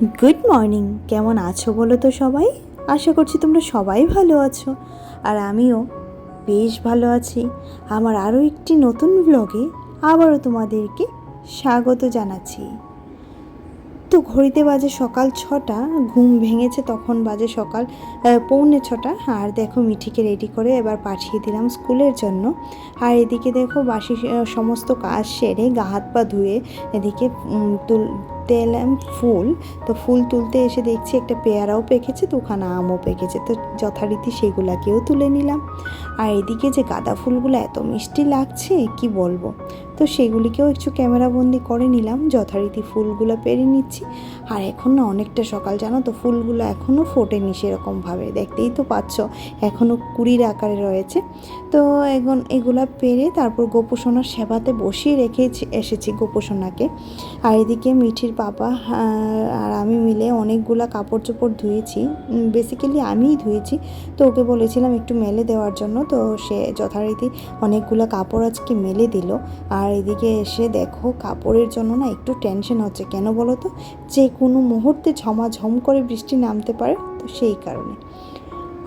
Good morning কেমন আছো বলো তো সবাই? আশা করছি তোমরা সবাই ভালো আছো। আর আমিও বেশ ভালো আছি। আমার আরও একটি নতুন ব্লগে আবারও তোমাদেরকে স্বাগত জানাচ্ছি। তো ঘড়িতে বাজে সকাল ছটা, ঘুম ভেঙেছে তখন বাজে সকাল পৌনে ছটা। আর দেখো মিঠিকে রেডি করে এবার পাঠিয়ে দিলাম স্কুলের জন্য। আর এদিকে দেখো বাসি সমস্ত কাজ সেরে গা হাত পা ধুয়ে এদিকে তুলতে এলাম ফুল। তো ফুল তুলতে এসে দেখছি একটা পেয়ারাও পেকেছে দুখানা আমও পেকেছে। তো যথারীতি সেগুলাকেও তুলে নিলাম। আর এদিকে যে গাঁদা ফুলগুলো এত মিষ্টি লাগছে, কি বলব? তো সেগুলিকেও একটু ক্যামেরাবন্দি করে নিলাম। যথারীতি ফুলগুলো পেরে নিচ্ছি। আর এখন না অনেকটা সকাল, জানো তো? ফুলগুলো এখনও ফোটেনি সেরকমভাবে। দেখতেই তো পাচ্ছ এখনও কুড়ির আকারে রয়েছে। তো এখন এগুলো পেরে তারপর গোপোষণার সেবাতে বসিয়ে রেখে এসেছি গোপোষণাকে আর এদিকে মিঠির পাপা আর আমি মিলে অনেকগুলা কাপড় চোপড় ধুয়েছি বেসিক্যালি আমিই ধুয়েছি। তো ওকে বলেছিলাম একটু মেলে দেওয়ার জন্য। তো সে যথারীতি অনেকগুলো কাপড় আজকে মেলে দিল। আর এদিকে এসে দেখো, কাপড়ের জন্য না একটু টেনশন হচ্ছে। কেন বলো তো? যে কোনো মুহূর্তে ঝমাঝম করে বৃষ্টি নামতে পারে, তো সেই কারণে।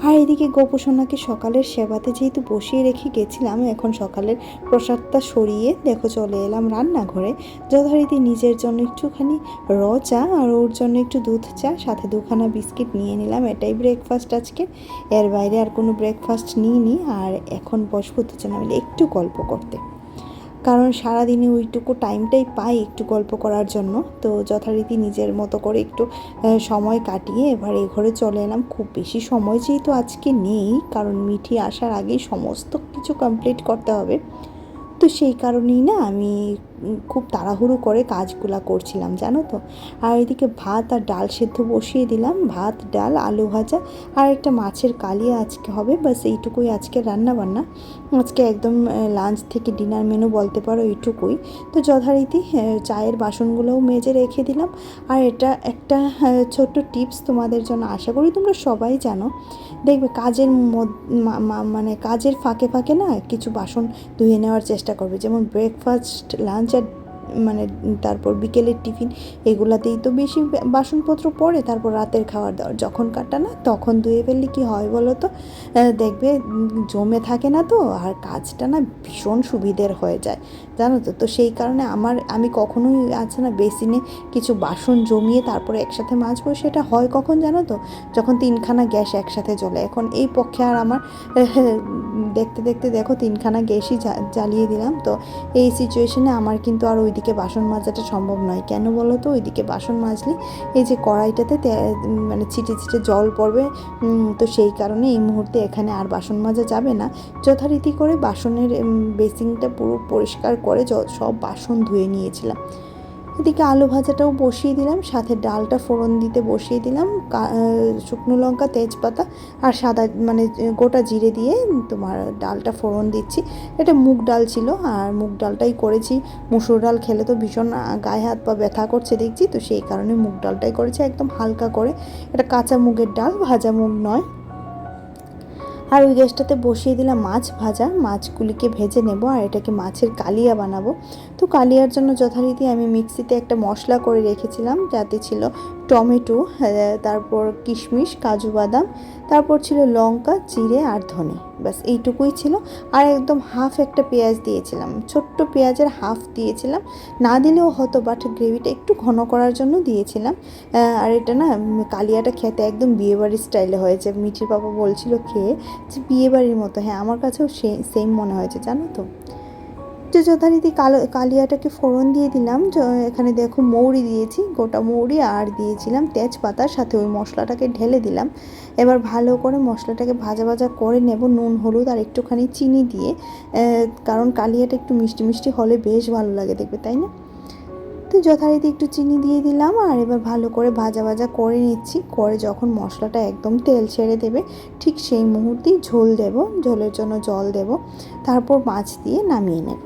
আর এদিকে গোপোষণাকে সকালের সেবাতে যেহেতু বসিয়ে রেখে গেছিলাম, এখন সকালের প্রসাদটা সরিয়ে দেখো চলে এলাম রান্নাঘরে। যথারীতি নিজের জন্য একটুখানি র চা আর ওর জন্য একটু দুধ চা, সাথে দুখানা বিস্কিট নিয়ে নিলাম। এটাই ব্রেকফাস্ট আজকে। এর বাইরে আর কোনো ব্রেকফাস্ট নিইনি। আর এখন বসবো দুজনে মিলে একটু গল্প করতে। কারণ সারাদিনে ওইটুকু টাইমটাই পাই একটু গল্প করার জন্য। তো যথারীতি নিজের মতো করে একটু সময় কাটিয়ে এবার এ ঘরে চলে এলাম। খুব বেশি সময় যেহেতু আজকে নেই, কারণ মিঠি আসার আগেই সমস্ত কিছু কমপ্লিট করতে হবে। তো সেই কারণেই না আমি খুব তাড়াহুড়ো করে কাজগুলা করছিলাম, জানো তো? আর এদিকে ভাত আর ডাল সেদ্ধ বসিয়ে দিলাম, ভাত, ডাল, আলু ভাজা আর একটা মাছের কালিয়া আজকে হবে, বাস এইটুকুই আজকে রান্না বান্না আজকে একদম লাঞ্চ থেকে ডিনার মেনু বলতে পারো এইটুকুই। তো যথারীতি চায়ের বাসনগুলোও মেজে রেখে দিলাম। আর এটা একটা ছোট্ট টিপস তোমাদের জন্য আশা করি তোমরা সবাই জানো। দেখবে কাজের মানে কাজের ফাঁকে ফাঁকে না কিছু বাসন ধুয়ে নেওয়ার চেষ্টা করবে, যেমন ব্রেকফাস্ট লাঞ্চ আর মানে তারপর বিকেলের টিফিন এগুলাতেই তো বেশি বাসনপত্র পড়ে, তারপর রাতের খাবার দাবার যখন কাটা না, তখন ধুয়ে ফেললে কি হয় বলো তো? দেখবে জমে থাকে না তো, আর কাজটা না ভীষণ সুবিধের হয়ে যায়, জানো তো? তো সেই কারণে আমার, আমি কখনোই আছে না বেসিনে কিছু বাসন জমিয়ে তারপরে একসাথে মাজবো, সেটা হয় কখন জানো তো? যখন তিনখানা গ্যাস একসাথে জ্বলে। এখন এই পক্ষে আর আমার দেখতে দেখতে দেখো তিনখানা গ্যাসই জ্বালিয়ে দিলাম। তো এই সিচুয়েশনে আমার কিন্তু আর ওইদিকে বাসন মাজাটা সম্ভব নয়। কেন বলো তো? ওইদিকে বাসন মাজলে এই যে কড়াইটাতে মানে ছিটে ছিটে জল পড়বে। তো সেই কারণে এই মুহূর্তে এখানে আর বাসন মাজা যাবে না। যথারীতি করে বাসনের বেসিংটা পুরো পরিষ্কার করে সব বাসন ধুয়ে নিয়েছিলাম। এদিকে আলু ভাজাটাও বসিয়ে দিলাম, সাথে ডালটা ফোড়ন দিতে বসিয়ে দিলাম শুকনো লঙ্কা, তেজপাতা আর সাদা মানে গোটা জিরে দিয়ে তোমার ডালটা ফোড়ন দিচ্ছি। এটা মুগ ডাল ছিল আর মুগ ডালটাই করেছি। মুসুর ডাল খেলে তো ভীষণ গায়ে হাত পা ব্যথা করছে দেখছি, তো সেই কারণে মুগ ডালটাই করেছি একদম হালকা করে। এটা কাঁচা মুগের ডাল, ভাজা মুগ নয়। আর ওই গ্যাসটাতে বসিয়ে দিলাম মাছ ভাজা। মাছগুলিকে ভেজে নেব আর এটাকে মাছের কালিয়া বানাবো। তো কালিয়ার জন্য যথারীতি আমি মিক্সিতে একটা মশলা করে রেখেছিলাম, যাতে ছিল টমেটো তারপর কিশমিশ, কাজু বাদাম, তারপর ছিল লঙ্কা, জিরে আর ধনে। ব্যাস, এইটুকুই ছিল। আর একদম হাফ একটা পেঁয়াজ দিয়েছিলাম। ছোট্ট পেঁয়াজের হাফ দিয়েছিলাম। না দিলেও হতো বাট গ্রেভিটা একটু ঘন করার জন্য দিয়েছিলাম। আর এটা না, কালিয়াটা খেতে একদম বিয়েবাড়ির স্টাইলে হয়েছে মিঠির বাবা বলছিল খেয়ে, যে বিয়েবাড়ির মতো। হ্যাঁ আমার কাছেও সে সেম মনে হয়েছে, জানো তো? তো যথারীতি কালো, কালিয়াটাকে ফোড়ন দিয়ে দিলাম। এখানে দেখো মৌরি দিয়েছি, গোটা মৌরি আর দিয়েছিলাম তেজপাতার সাথে ওই মশলাটাকে ঢেলে দিলাম। এবার ভালো করে মশলাটাকে ভাজা ভাজা করে নেব নুন, হলুদ আর একটুখানি চিনি দিয়ে। কারণ কালিয়াটা একটু মিষ্টি মিষ্টি হলে বেশ ভালো লাগে দেখবে, তাই না? তো যথারীতি একটু চিনি দিয়ে দিলাম আর এবার ভালো করে ভাজা ভাজা করে নিচ্ছি। করে যখন মশলাটা একদম তেল ছেড়ে দেবে, ঠিক সেই মুহূর্তেই ঝোল দেব, ঝোলের জন্য জল দেব। তারপর মাছ দিয়ে নামিয়ে নেব।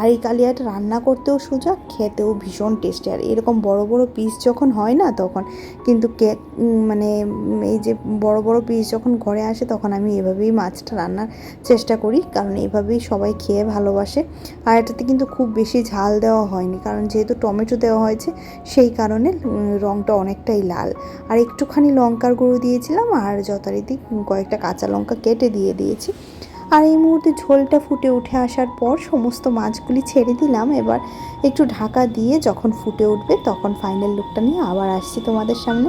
আর এই কালিয়াটা রান্না করতেও সোজা, খেতেও ভীষণ টেস্টি আর এরকম বড় বড় পিস যখন হয় না তখন, কিন্তু কেক মানে এই যে বড় বড় পিস যখন ঘরে আসে তখন আমি এভাবেই মাছটা রান্নার চেষ্টা করি, কারণ এভাবেই সবাই খেয়ে ভালোবাসে। আর এটাতে কিন্তু খুব বেশি ঝাল দেওয়া হয়নি, কারণ যেহেতু টমেটো দেওয়া হয়েছে, সেই কারণে রঙটা অনেকটাই লাল। আর একটুখানি লঙ্কার গুঁড়ো দিয়েছিলাম, আর যথারীতি কয়েকটা কাঁচা লঙ্কা কেটে দিয়ে দিয়েছি। আর এই মুহূর্তে ঝোলটা ফুটে উঠে আসার পর সমস্ত মাছগুলি ছেড়ে দিলাম। এবার একটু ঢাকা দিয়ে যখন ফুটে উঠবে তখন ফাইনাল লুকটা নিয়ে আবার আসছি তোমাদের সামনে।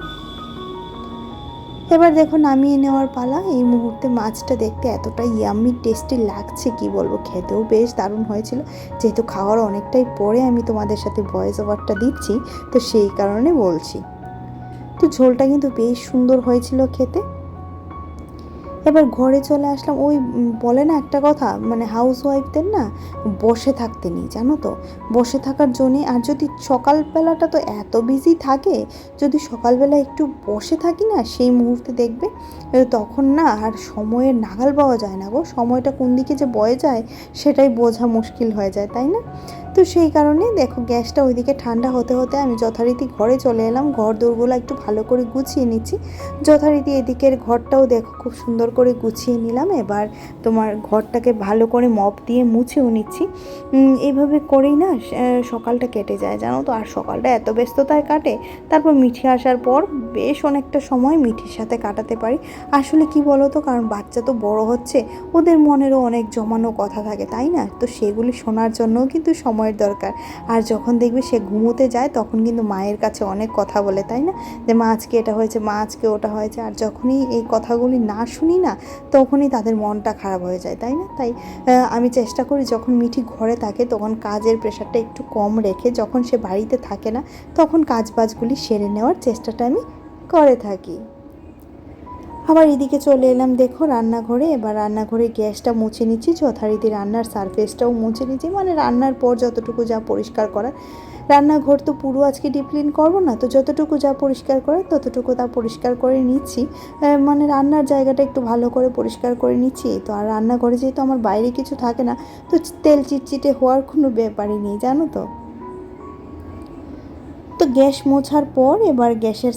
এবার দেখো নামিয়ে নেওয়ার পালা। এই মুহূর্তে মাছটা দেখতে এতটা ইয়াম্মি টেস্টি লাগছে, কি বলব? খেতেও বেশ দারুণ হয়েছিল। যেহেতু খাওয়ার অনেকটাই পরে আমি তোমাদের সাথে ভয়েস ওভারটা দিচ্ছি, তো সেই কারণে বলছি। তো ঝোলটা কিন্তু বেশ সুন্দর হয়েছিল খেতে। এবার ঘরে চলে আসলাম, ওই বলে না একটা কথা মানে হাউস ওয়াইফদের না, বসে থাকতে নেই, জানো তো? বসে থাকার জন্যে, আর যদি সকালবেলাটা তো এত বিজি থাকে, যদি সকালবেলা একটু বসে থাকি না, সেই মুহূর্তে দেখবে তখন না আর সময়ের নাগাল পাওয়া যায় না গো। সময়টা কোন দিকে যে বয়ে যায়, সেটাই বোঝা মুশকিল হয়ে যায়, তাই না? তো সেই কারণে দেখো গ্যাসটা ওইদিকে ঠান্ডা হতে হতে আমি যথারীতি ঘরে চলে এলাম। ঘর দৌড়গুলো একটু ভালো করে গুছিয়ে নিচ্ছি। যথারীতি এদিকের ঘরটাও দেখো খুব সুন্দর করে গুছিয়ে নিলাম। এবার তোমার ঘরটাকে ভালো করে মপ দিয়ে মুছেও নিচ্ছি। এইভাবে করেই না সকালটা কেটে যায়, জানো তো? আর সকালটা এত ব্যস্ততায় কাটে, তারপর মিঠি আসার পর বেশ অনেকটা সময় মিঠির সাথে কাটাতে পারি। আসলে কি বলো তো কারণ বাচ্চা তো বড় হচ্ছে, ওদের মনেরও অনেক জমানো কথা থাকে, তাই না? তো সেগুলি শোনার জন্যও কিন্তু সময়ের দরকার। আর যখন দেখবে সে ঘুমোতে যায়, তখন কিন্তু মায়ের কাছে অনেক কথা বলে, তাই না? যে মা, আজকে এটা হয়েছে, মা, আজকে ওটা হয়েছে। আর যখনই এই কথাগুলি না শুনি না, তখনই তাদের মনটা খারাপ হয়ে যায়, তাই না? তাই আমি চেষ্টা করি যখন মিঠি ঘরে থাকে, তখন কাজের প্রেশারটা একটু কম রেখে যখন সে বাড়িতে থাকে না, তখন কাজ বাজগুলি সেরে নেওয়ার চেষ্টাটা আমি করে থাকি। আবার এদিকে চলে এলাম, দেখো রান্নাঘরে। এবার রান্নাঘরে গ্যাসটা মুছে নিচ্ছি, যথারীতি রান্নার সারফেসটাও মুছে নিচ্ছি। মানে রান্নার পর যতটুকু যা পরিষ্কার করার। রান্নাঘর তো পুরো আজকে ডিপ ক্লিন করব না, তো যতটুকু যা পরিষ্কার করার, ততটুকু তা পরিষ্কার করে নিচ্ছি। মানে রান্নার জায়গাটা একটু ভালো করে পরিষ্কার করে নিচ্ছি। তো, আর রান্নাঘরে যেহেতু আমার বাইরে কিছু থাকে না, তো তেল চিটচিটে হওয়ার কোনো ব্যাপারই নেই, জানো তো? তো গ্যাস মোছার পর এবার গ্যাসের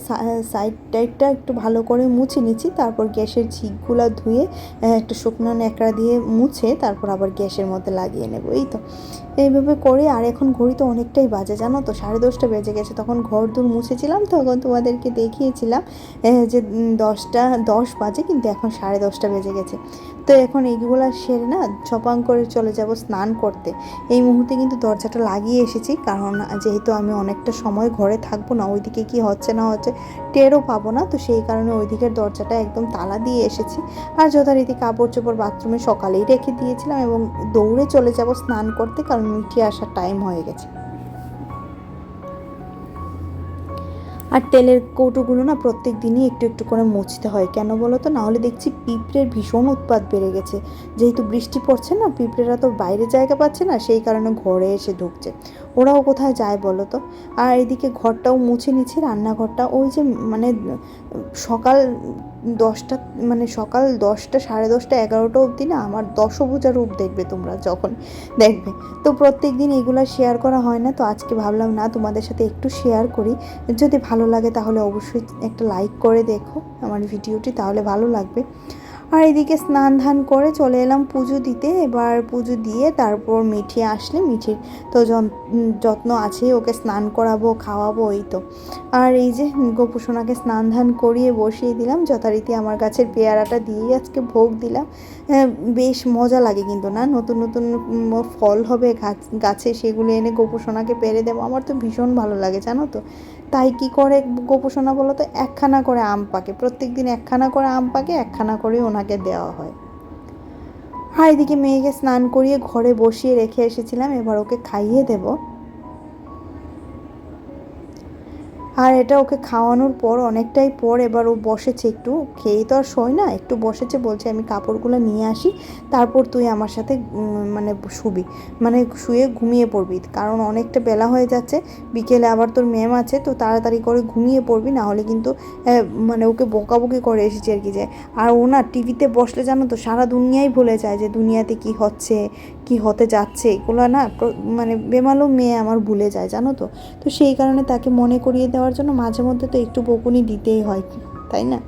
সাইড টাইডটা একটু ভালো করে মুছে নিচ্ছি। তারপর গ্যাসের ঝিকগুলো ধুয়ে একটু শুকনো ন্যাকড়া দিয়ে মুছে তারপর আবার গ্যাসের মধ্যে লাগিয়ে নেব। এই তো। এইভাবে করে, আর এখন ঘড়ি তো অনেকটাই বাজে, জানো তো? সাড়ে দশটা বেজে গেছে, তখন ঘর দূর মুছেছিলাম, তখন তোমাদেরকে দেখিয়েছিলাম যে দশটা, দশ বাজে, কিন্তু এখন সাড়ে দশটা বেজে গেছে। তো এখন এইগুলো সেরে না ছপাং করে চলে যাব স্নান করতে। এই মুহূর্তে কিন্তু দরজাটা লাগিয়ে এসেছি, কারণ যেহেতু আমি অনেকটা সময় ঘরে থাকব না, ওইদিকে কি হচ্ছে না হচ্ছে টেরও পাবো না, তো সেই কারণে ওইদিকের দরজাটা একদম তালা দিয়ে এসেছি। আর যথারীতি কাপড় চোপড় বাথরুমে সকালেই রেখে দিয়েছিলাম এবং দৌড়ে চলে যাব স্নান করতে, কারণ মিঠি আসার টাইম হয়ে গেছে। আর তেলের কৌটোগুলো না প্রত্যেক দিনই একটু একটু করে মুছতে হয়। কেন বলো তো? নাহলে দেখছি পিঁপড়ের ভীষণ উৎপাত বেড়ে গেছে। যেহেতু বৃষ্টি পড়ছে না, পিঁপড়েরা তো বাইরে জায়গা পাচ্ছে না, সেই কারণে ঘরে এসে ঢুকছে। ওরাও কোথায় যায় বলো তো? আর এদিকে ঘরটাও মুছে নিচ্ছি, রান্নাঘরটা ওই যে মানে সকাল দশটা মানে সকাল দশটা, সাড়ে দশটা, এগারোটা অবধি না, আমার দশভূজা রূপ দেখবে তোমরা যখন দেখবে। তো প্রত্যেক দিন এগুলো শেয়ার করা হয় না, তো আজকে ভাবলাম না তোমাদের সাথে একটু শেয়ার করি। যদি ভালো লাগে তাহলে অবশ্যই একটা লাইক করে দেখো আমার ভিডিওটি তাহলে ভালো লাগবে। আর এদিকে স্নান ধান করে চলে এলাম পুজো দিতে। এবার পুজো দিয়ে তারপর মিঠি আসলে মিঠির তো যত্ন আছে, ওকে স্নান করাবো, খাওয়াবো, এই তো। আর এই যে গোপুসোনাকে স্নান ধান করিয়ে বসিয়ে দিলাম, যথারীতি আমার গাছের পেয়ারাটা দিয়েই আজকে ভোগ দিলাম। বেশ মজা লাগে কিন্তু না? নতুন নতুন ফল হবে, গাছ, গাছে সেগুলো এনে গোপুসোনাকে পেরে দেবো। আমার তো ভীষণ ভালো লাগে, জানো তো? তাই কি করে গোপোষণা বলো তো, একখানা করে আম পাকে। প্রত্যেক দিন একখানা করে আম পাকে, একখানা করে ওনাকে দেওয়া হয়। আর এদিকে মেয়েকে স্নান করিয়ে ঘরে বসিয়ে রেখে এসেছিলাম, এবার ওকে খাইয়ে দেব। আর এটা ওকে খাওয়ানোর পর, অনেকটাই পর এবার ও বসেছে একটু। খেয়েই তো আর শোয় না, একটু বসেছে, বলছে আমি কাপড়গুলো নিয়ে আসি, তারপর তুই আমার সাথে মানে শুবি। মানে শুয়ে ঘুমিয়ে পড়বি, কারণ অনেকটা বেলা হয়ে যাচ্ছে, বিকেলে আবার তোর ম্যাম আছে, তো তাড়াতাড়ি করে ঘুমিয়ে পড়বি, না হলে কিন্তু মানে ওকে বকাবকি করে এসেছি আর কি যে, আর ও না টিভিতে বসলে জানো তো সারা দুনিয়াই ভুলে যায় যে দুনিয়াতে কি হচ্ছে কি হতে যাচ্ছে এগুলো না মানে বেমালো মেয়ে আমার ভুলে যায়, জানো তো? তো সেই কারণে তাকে মনে করিয়ে দেওয়ার জন্য মাঝে মধ্যে তো একটু বকুনি দিতেই হয়, তাই না?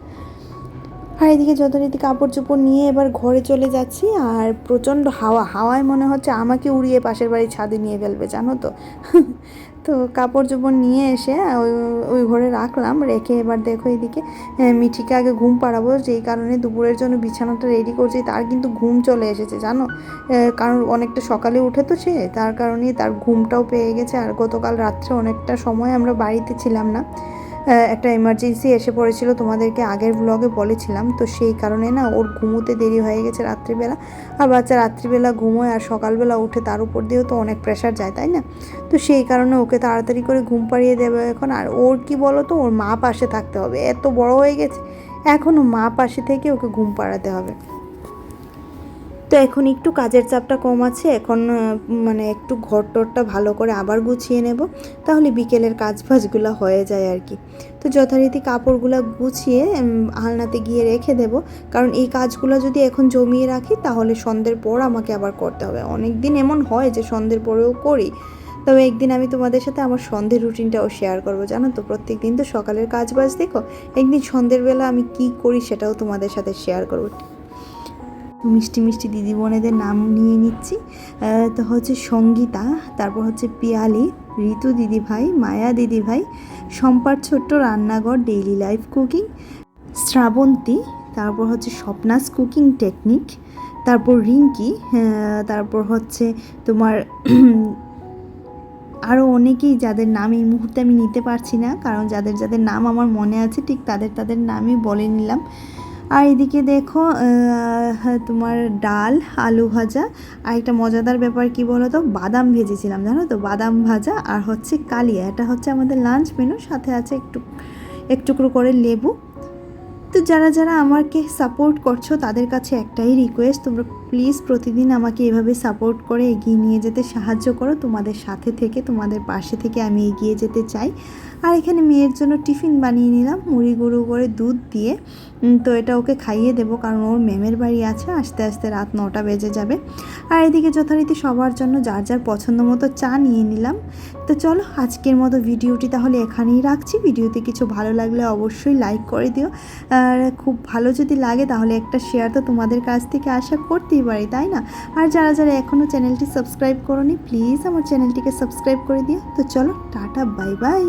আর এদিকে যথারীতি কাপড় চোপড় নিয়ে এবার ঘরে চলে যাচ্ছি, আর প্রচণ্ড হাওয়া, হাওয়ায় মনে হচ্ছে আমাকে উড়িয়ে পাশের বাড়ির ছাদে নিয়ে ফেলবে, জানো তো? তো কাপড় চোপড় নিয়ে এসে ওই ওই ঘরে রাখলাম। রেখে এবার দেখো এদিকে মিঠিকে আগে ঘুম পাড়াবো। যেই কারণে দুপুরের জন্য বিছানাটা রেডি করছি, তার কিন্তু ঘুম চলে এসেছে, জানো? কারণ অনেকটা সকালে উঠে তো সে, তার কারণেই তার ঘুমটাও পেয়ে গেছে। আর গতকাল রাত্রে অনেকটা সময় আমরা বাড়িতে ছিলাম না। একটা এমার্জেন্সি এসে পড়েছিল, তোমাদেরকে আগের ব্লগে বলেছিলাম। তো সেই কারণে না, ওর ঘুমোতে দেরি হয়ে গেছে রাত্রিবেলা। আর বাচ্চা রাত্রিবেলা ঘুমোয় আর সকালবেলা উঠে তার উপর দিয়েও তো অনেক প্রেশার যায়, তাই না? তো সেই কারণে ওকে তাড়াতাড়ি করে ঘুম পাড়িয়ে দেবে এখন। আর ওর কি বলো তো ওর মা পাশে থাকতে হবে। এত বড় হয়ে গেছে এখনও মা পাশে থেকে ওকে ঘুম পাড়াতে হবে। তো এখন একটু কাজের চাপটা কম আছে, এখন মানে একটু ঘর টরটা ভালো করে আবার গুছিয়ে নেব, তাহলে বিকেলের কাজ বাজগুলো হয়ে যায় আর কি। তো যথারীতি কাপড়গুলো গুছিয়ে আলনাতে গিয়ে রেখে দেব, কারণ এই কাজগুলো যদি এখন জমিয়ে রাখি, তাহলে সন্ধ্যের পর আমাকে আবার করতে হবে। অনেক দিন এমন হয় যে সন্ধ্যের পরেও করি। তবে একদিন আমি তোমাদের সাথে আমার সন্ধ্যের রুটিনটাও শেয়ার করব, জানো তো? প্রত্যেক দিন তো সকালের কাজ বাজ দেখো, একদিন সন্ধ্যের বেলা আমি কি করি সেটাও তোমাদের সাথে শেয়ার করব। মিষ্টি মিষ্টি দিদি বোনেদের নাম নিয়ে নিচ্ছি। তো হচ্ছে সঙ্গীতা, তারপর হচ্ছে পিয়ালি, ঋতু দিদি ভাই, মায়া দিদি ভাই সম্পার ছোট্ট রান্নাঘর ডেইলি লাইফ কুকিং শ্রাবন্তী, তারপর হচ্ছে স্বপ্নাস কুকিং টেকনিক তারপর রিঙ্কি তারপর হচ্ছে তোমার আরও অনেকেই যাদের নাম এই মুহূর্তে আমি নিতে পারছি না, কারণ যাদের যাদের নাম আমার মনে আছে, ঠিক তাদের তাদের নামই বলে নিলাম। আর এদিকে দেখো তোমার ডাল, আলু ভাজা, আর একটা মজাদার ব্যাপার কি বলো তো বাদাম ভেজেছিলাম, জানো তো? বাদাম ভাজা আর হচ্ছে কালিয়া। এটা হচ্ছে আমাদের লাঞ্চ মেনু সাথে আছে একটু একটুকরো করে লেবু। তো যারা যারা আমাকে সাপোর্ট করছ, তাদের কাছে একটাই রিকোয়েস্ট তোমরা প্লিজ প্রতিদিন আমাকে এভাবে সাপোর্ট করে এগিয়ে নিয়ে যেতে সাহায্য করো। তোমাদের সাথে থেকে, তোমাদের পাশে থেকে আমি এগিয়ে যেতে চাই। আর এখানে মেয়ের জন্য টিফিন বানিয়ে নিলাম। মুড়ি গুঁড়ো করে দুধ দিয়ে। তো এটা ওকে খাইয়ে দেবো কারণ ওর ম্যামের বাড়ি আছে। আস্তে আস্তে রাত নটা বেজে যাবে। আর এদিকে যথারীতি সবার জন্য যার যার পছন্দ মতো চা নিয়ে নিলাম। তো চলো, আজকের মতো ভিডিওটি তাহলে এখানেই রাখছি। ভিডিওতে কিছু ভালো লাগলে অবশ্যই লাইক করে দিও। আর খুব ভালো যদি লাগে তাহলে একটা শেয়ার তো তোমাদের কাছ থেকে আশা করতেই পারি, তাই না? আর যারা যারা এখনও চ্যানেলটি সাবস্ক্রাইব করোনি, প্লিজ আমার চ্যানেলটিকে সাবস্ক্রাইব করে দিও। তো চলো, টাটা, বাই বাই।